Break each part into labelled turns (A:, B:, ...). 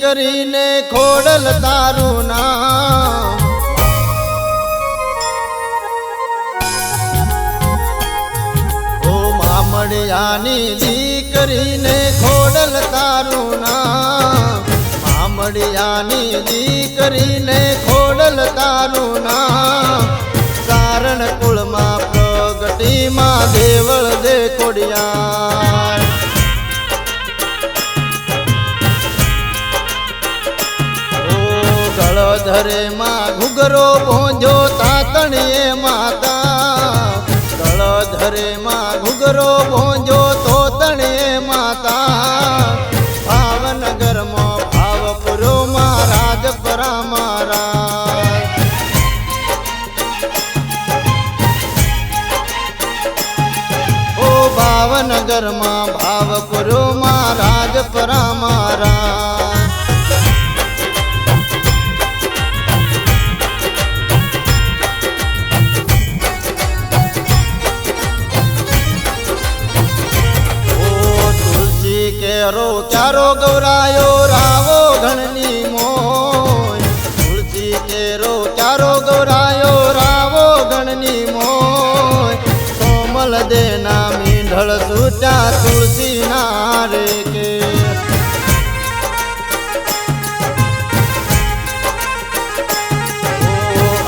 A: કરીને ખોડલ તારું નામ. ઓ મામડિયાની દીકરીને ખોડલ તારું નામ. મામડિયાની દીકરીને ખોડલ તારું નામ. સારણ કુળમાં પ્રગટીમાં દેવળ દે કોડિયાર ગળધરે માં ઘુગરો ભોજો, તાતણીએ માતા. ગળધરે માં ઘુગરો ભોંજો, તોતણીએ માતા. ભાવનગરમાં ભાવપુરો માં રાજપરા મારા ઓ ભાવનગરમાં ભાવપુરો કેરો ક્યારો ગૌરાયો, રાવો ઘણની મોય. તુલસી કેરો ક્યારો ગૌરાયો, રાવો ઘણની મોય. કોમલ દેના મીંઢળ સૂટ્યા તુલસી ના રે કે.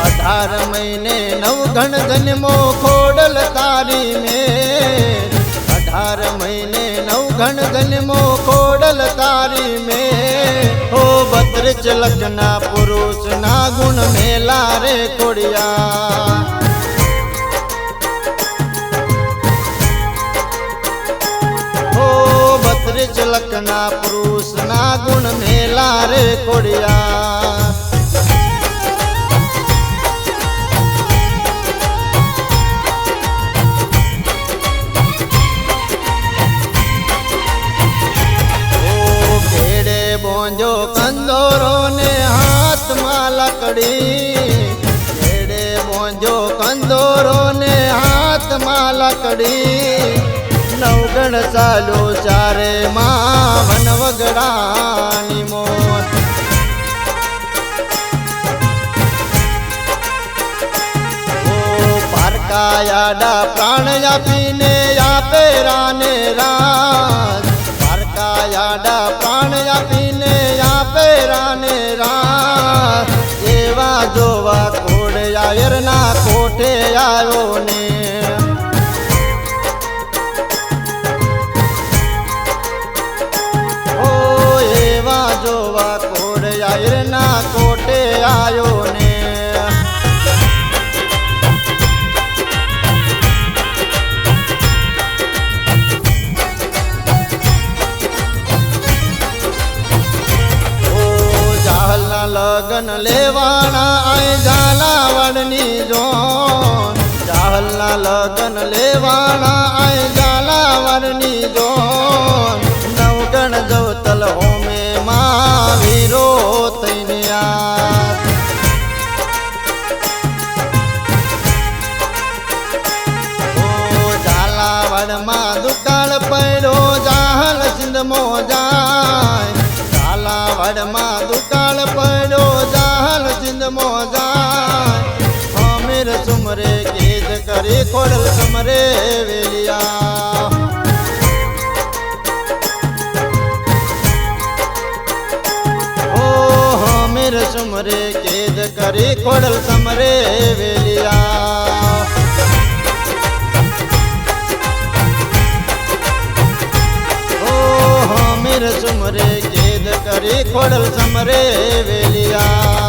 A: અઢાર મહિને નવ ઘણ જન્મો ખોડલ તારી મેં અઢાર મહિને નવ ઘણ બત્રીસ લગ્ના પુરુષ ના ગુણ મેલા રે કોડિયા હો બત્રીસ લખના પુરુષ ના ગુણ મેલા રે કોડિયા કંદોરો ને હાથમાં લકડી. એડે મોંજો કંદોરો ને હાથમાં લકડી. નવગણ ચાલો ચારે માં વનવગડાની મોર ઓ પારકાયાડા પ્રાણ આપીને આપે રાને રાત. કોઠે આવ્યો ને ઓ એવા જોવા કોડ આયરના કોટે આવ્યો ને લગન લેવાના આય ઝાલાવાડની જોન જાહલના લગન લેવાના આય ઝાલાવાડની જોન. નવગણ જવતલ હોમે માં વીરો ઓ ઝાલાવાડમાં દુકાળ પડ્યો, જાહલ સિંધ મોજાય. ઝાલાવાડમાં દુકાળ પડ્યો, જાહલ સિંધ મોજાય. અમીર સુમરે કરી ખોડલ સમરે વેલિયા. ઓ હમીર સુમરે કેદ કરી ખોડલ સમરે વેલિયા. ઓ મેર સુમરે કેદ કરી ખોડલ સમરે વેલિયા.